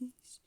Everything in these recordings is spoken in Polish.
monkeys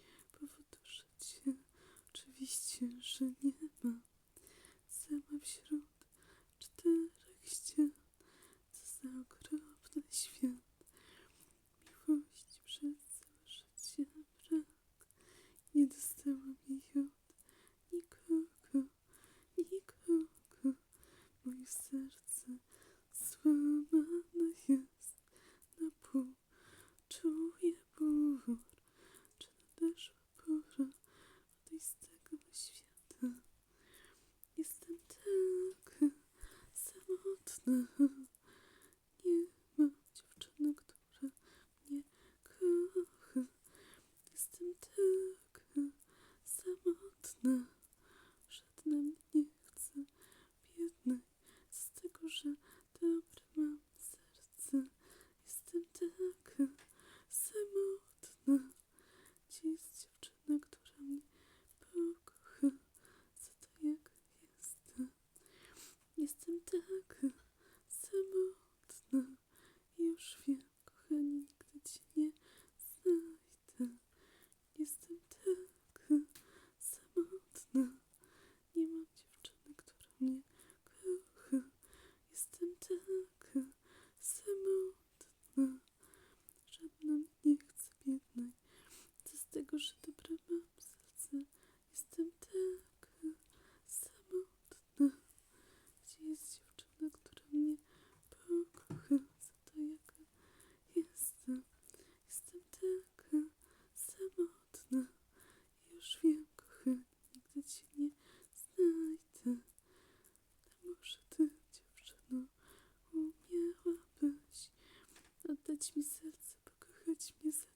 Nie ma dziewczyny, która mnie kocha. Jestem tak samotna. покахать мне сердце, покахать мне сердце.